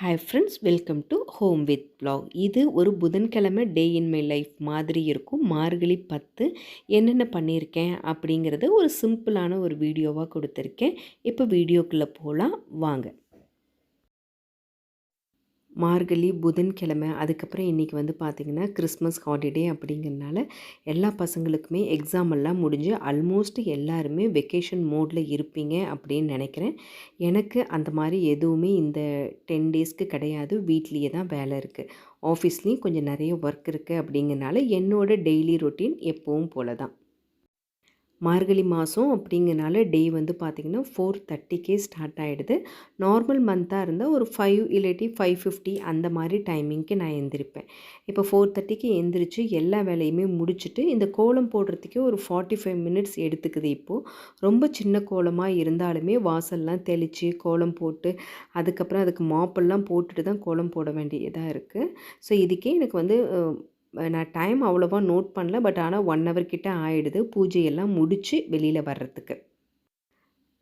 Hi friends welcome to home with blog இது ஒரு புதன்கிழமை டே இன் மை லைஃப் மாதிரி இருக்கும். மார்கழி பத்து என்னென்ன பண்ணியிருக்கேன் அப்படிங்கிறத ஒரு சிம்பிளான ஒரு வீடியோவாக கொடுத்துருக்கேன். இப்போ வீடியோக்குள்ளே போகலாம் வாங்க. மார்கழி புதன்கிழமை அதுக்கப்புறம் இன்றைக்கி வந்து பார்த்திங்கன்னா கிறிஸ்மஸ் ஹாலிடே அப்படிங்கிறனால எல்லா பசங்களுக்குமே எக்ஸாம் எல்லாம் முடிஞ்சு ஆல்மோஸ்ட் எல்லாருமே வெக்கேஷன் மோடில் இருப்பீங்க அப்படின்னு நினைக்கிறேன். எனக்கு அந்த மாதிரி எதுவுமே இந்த டென் டேஸ்க்கு கிடையாது. வீட்லேயே தான் வேலை இருக்குது ஆஃபீஸ்லேயும் கொஞ்சம் நிறைய ஒர்க் இருக்குது அப்படிங்கிறனால என்னோடய டெய்லி ரொட்டீன் எப்பவும் போல தான் மார்கழி மாதம் அப்படிங்கிறனால டே வந்து பார்த்திங்கன்னா ஃபோர் தேர்ட்டிக்கே ஸ்டார்ட் ஆகிடுது நார்மல் மந்த்தாக இருந்தால் ஒரு ஃபைவ் இல்லாட்டி ஃபைவ் ஃபிஃப்டி அந்த மாதிரி டைமிங்க்கு நான் எந்திரிப்பேன். இப்போ ஃபோர் தேர்ட்டிக்கு எந்திரிச்சு எல்லா வேலையுமே முடிச்சுட்டு இந்த கோலம் போடுறதுக்கே ஒரு ஃபார்ட்டி ஃபைவ் மினிட்ஸ் எடுத்துக்குது இப்போது ரொம்ப சின்ன கோலமாக இருந்தாலுமே வாசல்லாம் தெளித்து கோலம் போட்டு அதுக்கப்புறம் அதுக்கு மாப்பெல்லாம் போட்டுட்டு தான் கோலம் போட வேண்டியதாக இருக்குது ஸோ இதுக்கே எனக்கு வந்து நான் டைம் அவ்வளோவா நோட் பண்ணல. பட் ஆனால் ஒன் ஹவர் கிட்ட ஆகிடுது பூஜையெல்லாம் முடித்து வெளியில் வர்றதுக்கு.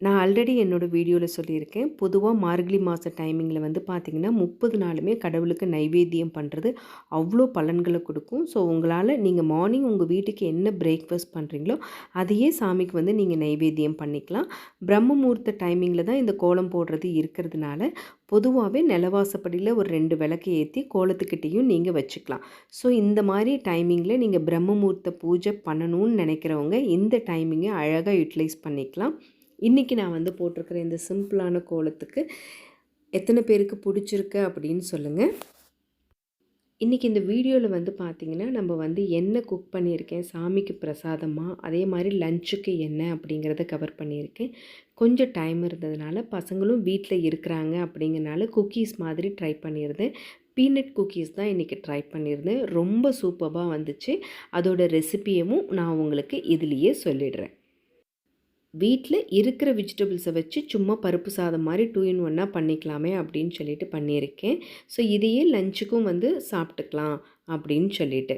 நான் ஆல்ரெடி என்னோடய வீடியோவில் சொல்லியிருக்கேன். பொதுவாக மார்கழி மாத டைமிங்கில் வந்து பார்த்திங்கன்னா முப்பது நாளுமே கடவுளுக்கு நைவேத்தியம் பண்ணுறது அவ்வளோ பலன்களை கொடுக்கும். ஸோ உங்களால் நீங்கள் மார்னிங் உங்கள் வீட்டுக்கு என்ன பிரேக்ஃபாஸ்ட் பண்ணுறீங்களோ அதையே சாமிக்கு வந்து நீங்கள் நைவேத்தியம் பண்ணிக்கலாம். பிரம்ம முகூர்த்த டைமிங்கில் தான் இந்த கோலம் போடுறது இருக்கிறதுனால பொதுவாகவே நிலவாசப்படியில் ஒரு ரெண்டு விளக்கு ஏற்றி கோலத்துக்கிட்டேயும் நீங்கள் வச்சுக்கலாம். ஸோ இந்த மாதிரி டைமிங்கில் நீங்கள் பிரம்ம முகூர்த்த பூஜை பண்ணணும்னு நினைக்கிறவங்க இந்த டைமிங்கை அழகாக யூட்டிலைஸ் பண்ணிக்கலாம். இன்றைக்கி நான் வந்து போட்டிருக்கிற இந்த சிம்பிளான கோலத்துக்கு எத்தனை பேருக்கு பிடிச்சிருக்கு அப்படின்னு சொல்லுங்கள் இன்றைக்கி இந்த வீடியோவில் வந்து பார்த்திங்கன்னா நம்ம வந்து என்ன குக் பண்ணியிருக்கேன் சாமிக்கு பிரசாதமாக அதே மாதிரி லஞ்சுக்கு என்ன அப்படிங்கிறத கவர் பண்ணியிருக்கேன். கொஞ்சம் டைம் இருந்ததுனால பசங்களும் வீட்டில் இருக்கிறாங்க அப்படிங்கிறனால குக்கீஸ் மாதிரி ட்ரை பண்ணியிருந்தேன். பீனட் குக்கீஸ் தான் இன்றைக்கி ட்ரை பண்ணியிருந்தேன். ரொம்ப சூப்பராக வந்துச்சு. அதோட ரெசிப்பியவும் நான் உங்களுக்கு இதுலேயே சொல்லிடுறேன். வீட்டில் இருக்கிற வெஜிடபிள்ஸை வச்சு சும்மா பருப்பு சாதம் மாதிரி டூ இன் ஒன்னாக பண்ணிக்கலாமே அப்படின்னு சொல்லிட்டு பண்ணியிருக்கேன். ஸோ இதையே லஞ்சுக்கும் வந்து சாப்பிட்டுக்கலாம் அப்படின்னு சொல்லிட்டு.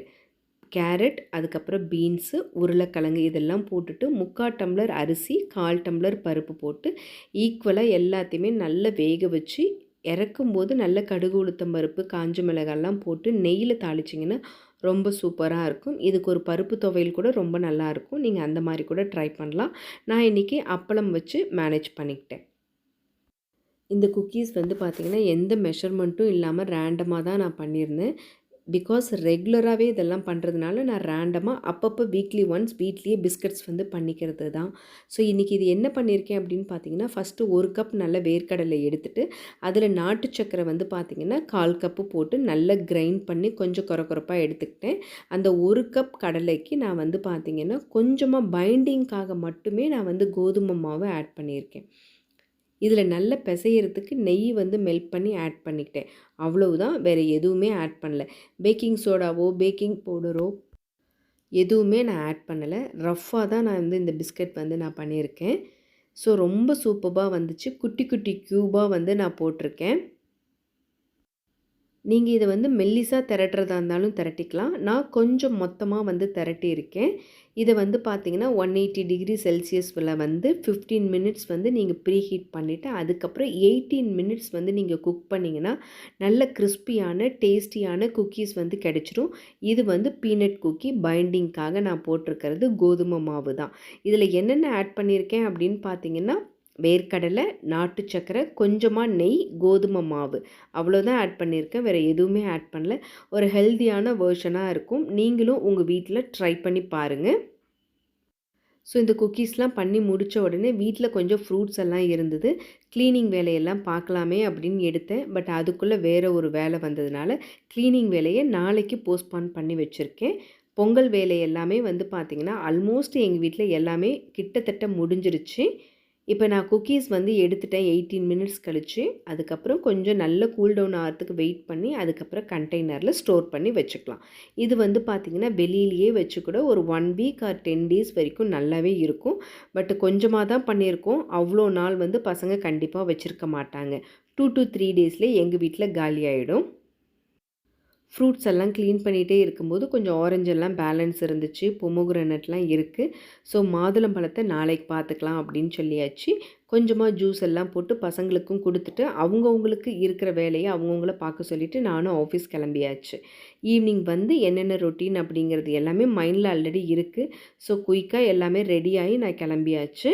கேரட் அதுக்கப்புறம் பீன்ஸு உருளைக்கிழங்கு இதெல்லாம் போட்டுட்டு முக்கால் டம்ளர் அரிசி கால் டம்ளர் பருப்பு போட்டு ஈக்குவலாக எல்லாத்தையுமே நல்லா வேக வச்சு இறக்கும்போது நல்ல கடுகு உளுத்தம் பருப்பு காஞ்ச மிளகாலாம் போட்டு நெய்யில் தாளிச்சிங்கன்னா ரொம்ப சூப்பராக இருக்கும். இதுக்கு ஒரு பருப்பு துவையல் கூட ரொம்ப நல்லாயிருக்கும் நீங்கள் அந்த மாதிரி கூட ட்ரை பண்ணலாம். நான் இன்றைக்கி அப்பளம் வச்சு மேனேஜ் பண்ணிக்கிட்டேன். இந்த குக்கீஸ் வந்து பார்த்திங்கன்னா எந்த மெஷர்மெண்ட்டும் இல்லாமல் ரேண்டமாக தான் நான் பண்ணியிருந்தேன். பிகாஸ் ரெகுலராகவே இதெல்லாம் பண்ணுறதுனால நான் ரேண்டமாக அப்பப்போ வீக்லி ஒன்ஸ் வீட்லேயே பிஸ்கட்ஸ் வந்து பண்ணிக்கிறது தான் ஸோ இன்றைக்கி இது என்ன பண்ணியிருக்கேன் அப்படின்னு பார்த்தீங்கன்னா ஃபஸ்ட்டு ஒரு கப் நல்ல வேர்க்கடலை எடுத்துகிட்டு அதில் நாட்டு சக்கரை வந்து பார்த்திங்கன்னா கால் கப்பு போட்டு நல்லா கிரைண்ட் பண்ணி கொஞ்சம் குறை குறைப்பாக எடுத்துக்கிட்டேன். அந்த ஒரு கப் கடலைக்கு நான் வந்து பார்த்திங்கன்னா கொஞ்சமாக பைண்டிங்க்காக மட்டுமே நான் வந்து கோதுமை மாவை ஆட் பண்ணியிருக்கேன். இதில் நல்ல பிசையறதுக்கு நெய் வந்து மெல்ட் பண்ணி ஆட் பண்ணிக்கிட்டேன். அவ்வளவுதான் வேறு எதுவுமே ஆட் பண்ணல. பேக்கிங் சோடாவோ பேக்கிங் பவுடரோ எதுவுமே நான் ஆட் பண்ணலை. ரஃப்பாக தான் நான் வந்து இந்த பிஸ்கட் வந்து நான் பண்ணியிருக்கேன். ஸோ ரொம்ப சூப்பராக வந்துச்சு. குட்டி குட்டி க்யூபாக வந்து நான் போட்டிருக்கேன். நீங்கள் இதை வந்து மெல்லிஸாக திரட்டுறதா இருந்தாலும் திரட்டிக்கலாம். நான் கொஞ்சம் மொத்தமாக வந்து திரட்டியிருக்கேன். இதை வந்து பார்த்திங்கன்னா ஒன் எயிட்டி டிகிரி செல்சியஸில் வந்து ஃபிஃப்டீன் மினிட்ஸ் வந்து நீங்கள் ப்ரீ ஹீட் பண்ணிவிட்டு அதுக்கப்புறம் எயிட்டீன் மினிட்ஸ் வந்து நீங்கள் குக் பண்ணிங்கன்னா நல்ல கிறிஸ்பியான டேஸ்டியான குக்கீஸ் வந்து கிடச்சிரும். இது வந்து பீனட் குக்கி பைண்டிங்க்காக நான் போட்டிருக்கிறது கோதுமை மாவு தான். இதில் என்னென்ன ஆட் பண்ணியிருக்கேன் அப்படின்னு பார்த்தீங்கன்னா வேர்க்கடலை நாட்டு சக்கரை கொஞ்சமாக நெய் கோதுமை மாவு. அவ்வளோதான் ஆட் பண்ணியிருக்கேன். வேறு எதுவுமே ஆட் பண்ணல. ஒரு ஹெல்த்தியான வேர்ஷனாக இருக்கும். நீங்களும் உங்கள் வீட்டில் ட்ரை பண்ணி பாருங்கள் ஸோ இந்த குக்கீஸ்லாம் பண்ணி முடித்த உடனே வீட்டில் கொஞ்சம் ஃப்ரூட்ஸ் எல்லாம் இருந்தது. க்ளீனிங் வேலையெல்லாம் பார்க்கலாமே அப்படின்னு எடுத்தேன். பட் அதுக்குள்ளே வேறு ஒரு வேலை வந்ததுனால க்ளீனிங் வேலையை நாளைக்கு போஸ்ட்பான் பண்ணி வச்சுருக்கேன். பொங்கல் வேலை எல்லாமே வந்து பார்த்திங்கன்னா ஆல்மோஸ்ட் எங்கள் வீட்டில் எல்லாமே கிட்டத்தட்ட முடிஞ்சிருச்சு. இப்போ நான் குக்கீஸ் வந்து எடுத்துட்டேன் எயிட்டீன் மினிட்ஸ் கழித்து அதுக்கப்புறம் கொஞ்சம் நல்ல கூல்டவுன் ஆகிறதுக்கு வெயிட் பண்ணி அதுக்கப்புறம் கண்டெய்னரில் ஸ்டோர் பண்ணி வச்சுக்கலாம். இது வந்து பார்த்திங்கன்னா வெளியிலேயே வச்சு கூட ஒரு one week or ten days வரைக்கும் நல்லாவே இருக்கும். பட் கொஞ்சமாக தான் பண்ணியிருக்கோம். அவ்வளோ நாள் வந்து பசங்க கண்டிப்பாக வச்சுருக்க மாட்டாங்க. டூ டு த்ரீ டேஸ்லேயே எங்கள் வீட்டில் காலி ஆகிடும் ஃப்ரூட்ஸ் எல்லாம் க்ளீன் பண்ணிகிட்டே இருக்கும்போது கொஞ்சம் ஆரஞ்செல்லாம் பேலன்ஸ் இருந்துச்சு பொமோகிரனட்லாம் இருக்குது ஸோ மாதுளம்பழத்தை நாளைக்கு பார்த்துக்கலாம் அப்படின்னு சொல்லியாச்சு. கொஞ்சமாக ஜூஸ் எல்லாம் போட்டு பசங்களுக்கும் கொடுத்துட்டு அவங்கவுங்களுக்கு இருக்கிற வேலையை அவங்கவுங்கள பார்க்க சொல்லிவிட்டு நானும் ஆஃபீஸ் கிளம்பியாச்சு. ஈவினிங் வந்து என்னென்ன ரொட்டீன் அப்படிங்கிறது எல்லாமே மைண்டில் ஆல்ரெடி இருக்குது ஸோ குயிக்காக எல்லாமே ரெடியாகி நான் கிளம்பியாச்சு.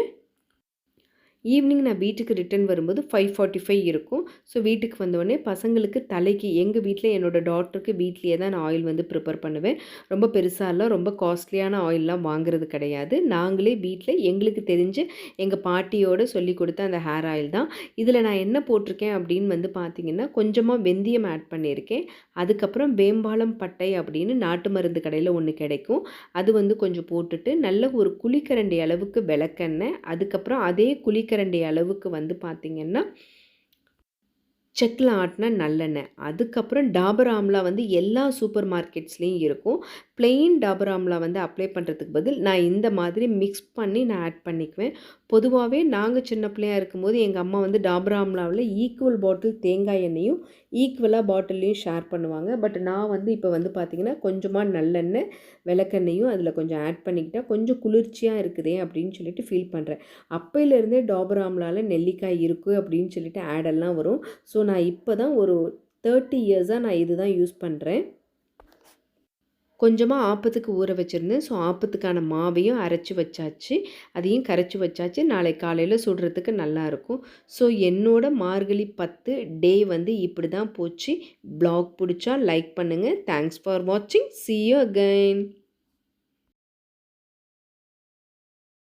ஈவினிங் நான் வீட்டுக்கு ரிட்டர்ன் வரும்போது ஃபைவ் ஃபார்ட்டி ஃபைவ் இருக்கும். ஸோ வீட்டுக்கு வந்தோடனே பசங்களுக்கு தலைக்கு எங்கள் வீட்டில் என்னோடய டாக்டருக்கு வீட்லேயே தான் நான் ஆயில் வந்து ப்ரிப்பேர் பண்ணுவேன். ரொம்ப பெருசாலாம் ரொம்ப காஸ்ட்லியான ஆயிலெலாம் வாங்குறது கிடையாது. நாங்களே வீட்டில் எங்களுக்கு தெரிஞ்சு எங்கள் பாட்டியோடு சொல்லி கொடுத்த அந்த ஹேர் ஆயில் தான். இதில் நான் என்ன போட்டிருக்கேன் அப்படின்னு வந்து பார்த்திங்கன்னா கொஞ்சமாக வெந்தயம் ஆட் பண்ணியிருக்கேன். அதுக்கப்புறம் வேம்பாலம் பட்டை அப்படின்னு நாட்டு மருந்து கடையில் ஒன்று கிடைக்கும். அது வந்து கொஞ்சம் போட்டுட்டு நல்ல ஒரு குழிக்கரண்டி அளவுக்கு விளக்கெண்ணெய் அதுக்கப்புறம் அதே குழிக்க கரண்டி அளவுக்கு வந்து பார்த்திங்கன்னா செக்கில் ஆட்டின நல்லெண்ணெய். அதுக்கப்புறம் டாபர் ஆம்லா வந்து எல்லா சூப்பர் மார்க்கெட்ஸ்லேயும் இருக்கும். பிளெயின் டாபர் ஆம்லா வந்து அப்ளை பண்ணுறதுக்கு பதில் நான் இந்த மாதிரி மிக்ஸ் பண்ணி நான் ஆட் பண்ணிக்குவேன். பொதுவாகவே நாங்கள் சின்ன பிள்ளையாக இருக்கும்போது எங்கள் அம்மா வந்து டாபர் ஆம்லாவில் ஈக்குவல் பாட்டில் தேங்காய் எண்ணெயும் ஈக்குவலாக பாட்டில்லையும் ஷேர் பண்ணுவாங்க. பட் நான் வந்து இப்போ வந்து பார்த்திங்கன்னா கொஞ்சமாக நல்லெண்ணெய் விளக்கெண்ணையும் அதில் கொஞ்சம் ஆட் பண்ணிக்கிட்டால் கொஞ்சம் குளிர்ச்சியாக இருக்குதே அப்படின்னு சொல்லிட்டு ஃபீல் பண்ணுறேன் அப்பையிலேருந்தே டாபர் ஆம்லாவில் நெல்லிக்காய் இருக்குது அப்படின்னு சொல்லிட்டு ஆடெல்லாம் வரும். ஸோ நான் இப்போ தான் ஒரு தேர்ட்டி இயர்ஸாக நான் இது தான் யூஸ் பண்ணுறேன் கொஞ்சமாக ஆப்பத்துக்கு ஊற வச்சுருந்தேன். ஸோ ஆப்பத்துக்கான மாவையும் அரைச்சி வச்சாச்சு. அதையும் கரைச்சி வச்சாச்சு. நாளை காலையில் சுடுறதுக்கு நல்லாயிருக்கும் ஸோ என்னோட மார்கழி பத்து டே வந்து இப்படி தான் போச்சு. ப்ளாக் பிடிச்சா லைக் பண்ணுங்கள் தேங்க்ஸ் ஃபார் வாட்சிங் சி யூ அகைன்